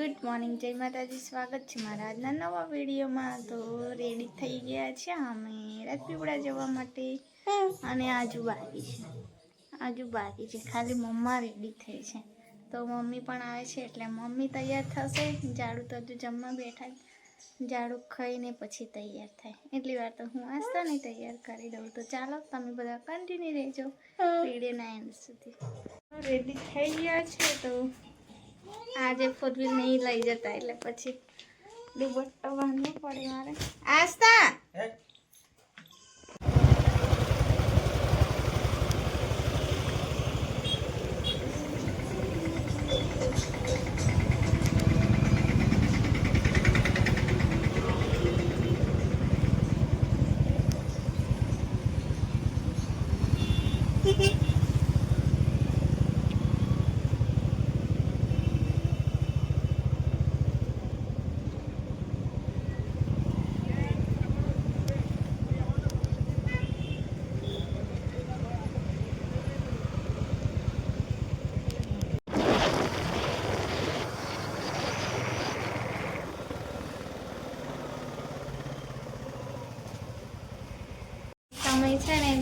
Good morning જય માતાજી. સ્વાગત છે મારા આજના નવા વિડીયોમાં. તો રેડી થઈ ગયા છે અમે રાજપીપળા જવા માટે. અને આજુ બાકી છે. આજુ બાકી છે. ખાલી મમ્મા રેડી થઈ છે. તો મમ્મી પણ આવે છે એટલે મમ્મી તૈયાર થશે. ઝાડુ તો હજુ જમવા બેઠા ઝાડુ ખાઈને પછી તૈયાર થાય. એટલી વાર તો હું આસ્તા નહીં તૈયાર કરી દઉં. તો ચાલો તમે બધા કન્ટિન્યુ રહેજો. વિડીયોના એન્ડ સુધી. રેડી થઈ ગયા છે. તો આજે ફોર વ્હીલ નહીં લઈ જતા એટલે પછી દુબટ્ટો બાંધવો પડે મારે. આસ્તા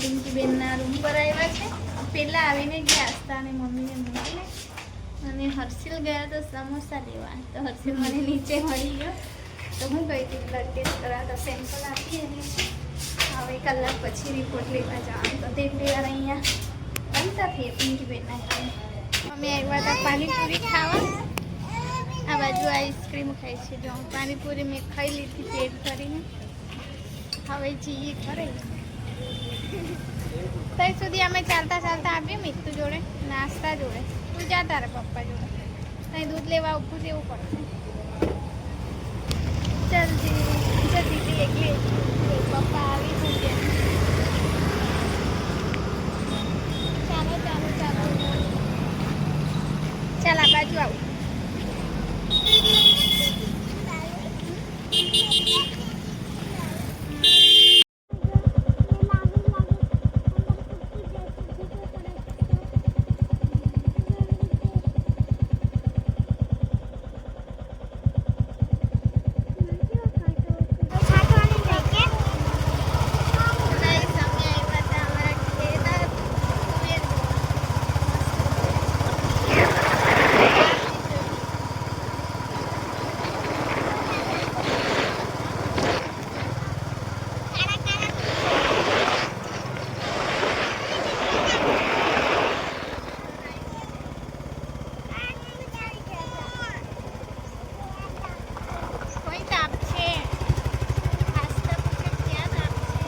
તમે છે બેનના રૂમ પર આવ્યા છે. પહેલાં આવીને ગયા હતા અને મમ્મીને મૂકીને અને હર્ષિલ ગયા તો સમોસા લેવા. તો હર્ષિલ મને નીચે મળી ગયો. તો હું ગઈ હતી બ્લડ ટેસ્ટ કરવા. સેમ્પલ આપી અને હવે કલાક પછી રિપોર્ટ લેવા જવાનું. તો તેટલી વાર અહીંયા બનતા થઈએ પિંકી બેનના ઘરે. અમે આવ્યા હતા પાણીપુરી ખાવા. આ બાજુ આઈસ્ક્રીમ ખાઈ છે. જો પાણીપુરી મેં ખાઈ લીધી પેટ ભરીને. હવે જઈએ ઘરે. ત્યાં સુધી અમે ચાલતા ચાલતા આવીએ મિત્તુ જોડે, નાસ્તા જોડે. તું જા તારા પપ્પા જોડે. ત્યાં દૂધ લેવા ઊભું રહેવું પડશે. ચાલ જી જતી દીદી એકલી. પપ્પા આવી જશે ચાલો ચાલો ચાલો ચાલ આ બાજુ આવું Guys, અમે આવ્યા હતા અમારા ખેતર તુવેર કોઈ તાપ છે ખાસ તો કે ક્યાં તાપ છે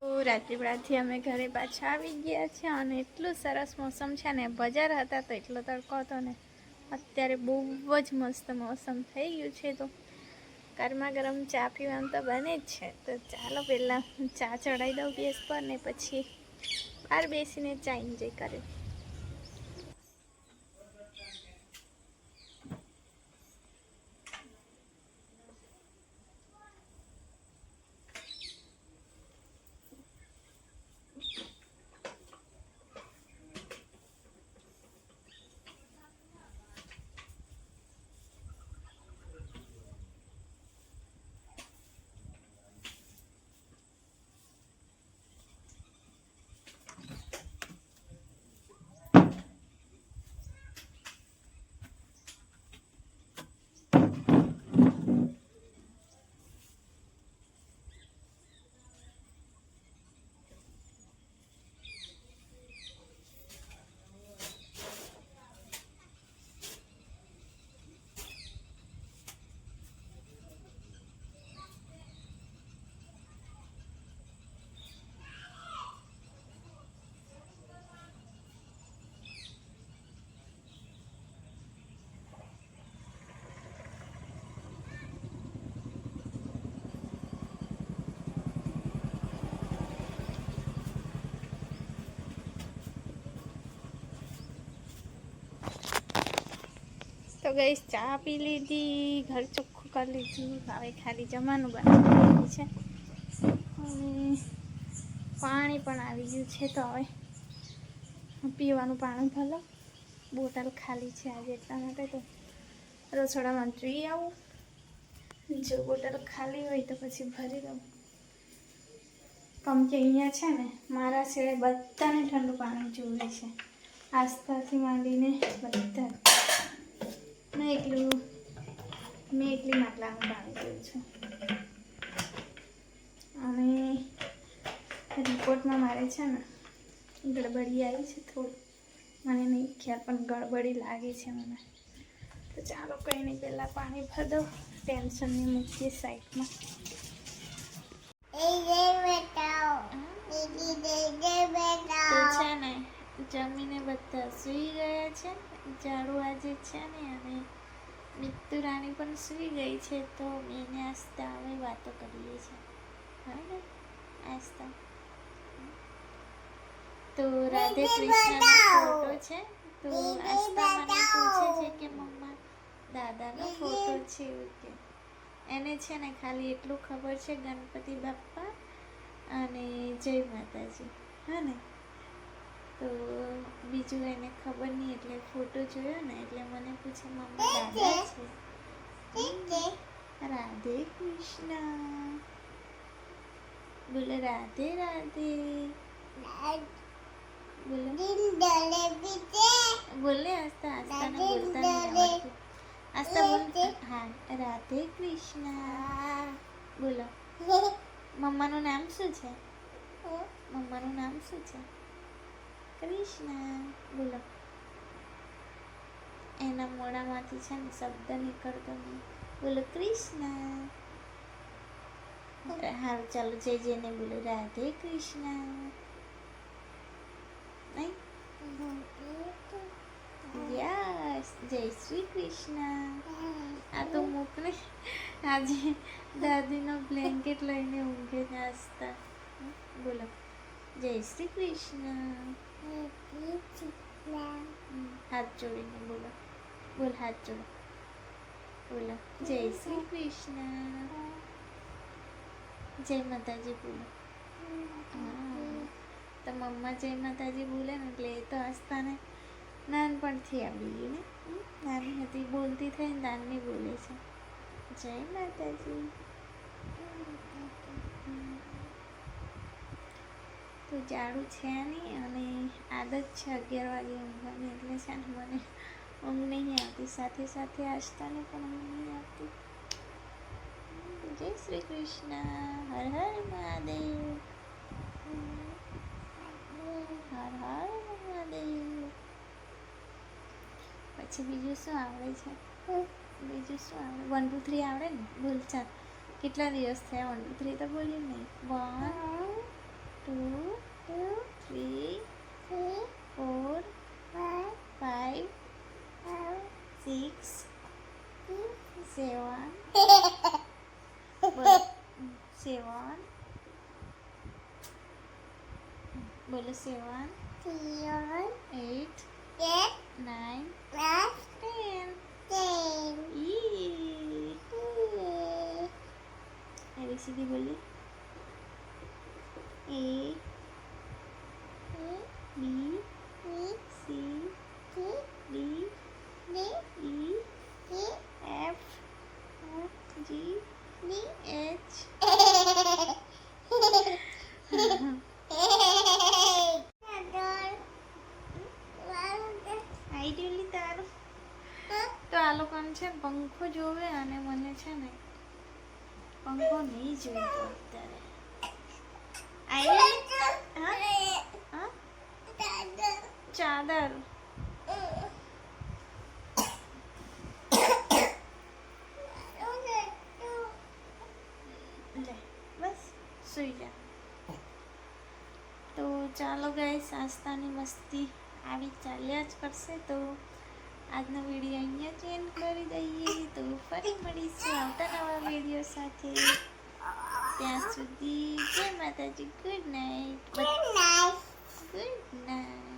તો રાજપીપળાથી અમે ઘરે પાછા આવી ગયા છે અને એટલું સરસ મોસમ છે ને, બજાર હતા તો એટલો તડકો હતો ને, અત્યારે બહુ જ મસ્ત મોસમ થઈ ગયું છે તો. ગરમા ગરમ ચા પીવાનું તો બને જ છે. તો ચાલો પહેલાં ચા ચડાવી દઉં ગેસ પર ને પછી બહાર બેસીને ચા એન્જોય કરે તો ગઈ ચા પી લીધી, ઘર ચોખ્ખું કરી લીધું. હવે ખાલી જમવાનું બનાવી છે. પાણી પણ આવી ગયું છે તો હવે પીવાનું પાણી ભલો. બોટલ ખાલી છે આજે એટલા માટે તો રસોડામાં જોઈ આવું. જો બોટલ ખાલી હોય તો પછી ભરી દઉં. કેમ કે અહીંયા છે ને, મારા સિવાય બધાને ઠંડુ પાણી જોઈએ છે. આસ્થાથી માંડીને બધા મેં એટલું મેં એટલી માટલાનું પાણી પીવું છું. અને રિપોર્ટમાં મારે છે ને ગડબડી આવી છે થોડી. મને નહીં ખ્યાલ પણ ગડબડી લાગે છે મને. તો ચાલો કંઈ નહીં પહેલાં પાણી ભર દો ટેન્શનની મૂકીએ સાઈડમાં. તો છે ને જમીને બધા સૂઈ ગયા છે. ઝાડુ આજે છે ને અને મિત્તુ રાણી પણ સૂઈ ગઈ છે તો એને આસ્તા અમે વાતો કરીએ છીએ. હા ને? આસ્તા. તો રાધે કૃષ્ણનો ફોટો છે. તો આસ્તા મને પૂછે છે કે મમ્મા દાદાનો ફોટો છે એવું કે. એને છે ને ખાલી એટલું ખબર છે ગણપતિ બાપ્પા અને જય માતાજી. હા ને? તો બીજું એને ખબર નહીં એટલે ફોટો જોયો ને એટલે મને પૂછે મમ્મી દાદા છે. રાધે કૃષ્ણ. બોલે રાધે રાધે. બોલે આસ્તા આસ્તાને બોલતા નહીં આસ્તા બોલ. હા રાધે કૃષ્ણ. બોલો. મમ્માનું નામ શું છે? મમ્માનું નામ શું છે? કૃષ્ણ બોલો. એના મોઢામાંથી છે ને શબ્દ નીકળતો નહીં. બોલો, કૃષ્ણ. હાલ ચાલો જય જયને બોલો, રાધે કૃષ્ણ. જય શ્રી કૃષ્ણ. આ તો મૂકને આજે દાદીનો બ્લેન્કેટ લઈને ઊંઘે નાસ્તા. બોલો, જય શ્રી કૃષ્ણ. હાથ જોડીને બોલો બોલ હાથ જોડો બોલો જય શ્રી કૃષ્ણ જય માતાજી બોલો તો મમ્મા જય માતાજી બોલે ને એટલે એ તો હસતાને નાનપણથી આવડી ગયું ને? નાની હતી, બોલતી થઈ ને નાની બોલે છે। જય માતાજી હમ. તો જાડું છે નહીં અને આદત છે અગિયાર વાગે ઊંઘવાની એટલે છે ને મને ઊંઘ નહીં આવતી. સાથે સાથે આસ્થાને પણ ઊંઘ નહીં આવતી. જય શ્રી કૃષ્ણ. હર હર મહાદેવ. હર હર મહાદેવ. પછી બીજું શું આવડે છે? બીજું શું આવડે? વન, ટુ, થ્રી આવડે ને? ભૂલચાલ ચાલ. કેટલા દિવસ થયા? વન, ટુ, થ્રી તો બોલ્યું નહીં one, two two, three, three, four, five, five, five, six, six, seven, seven. বলো seven seven eight eight nine nine ten ten ই এবিসিডি বলি এ પંખો નહીં જોઈતો અત્યારે ચાદર બસ સુઈ જા તો ચાલો ગાઈસ આસ્તાની મસ્તી આવી ચાલ્યા જ કરશે તો આજનો વીડિયો અહીંયા જ એન્ડ કરી દઈએ. તો ફરી મળીશું આવતા નવા વીડિયો સાથે. ત્યાં સુધી જય માતાજી. Good night good night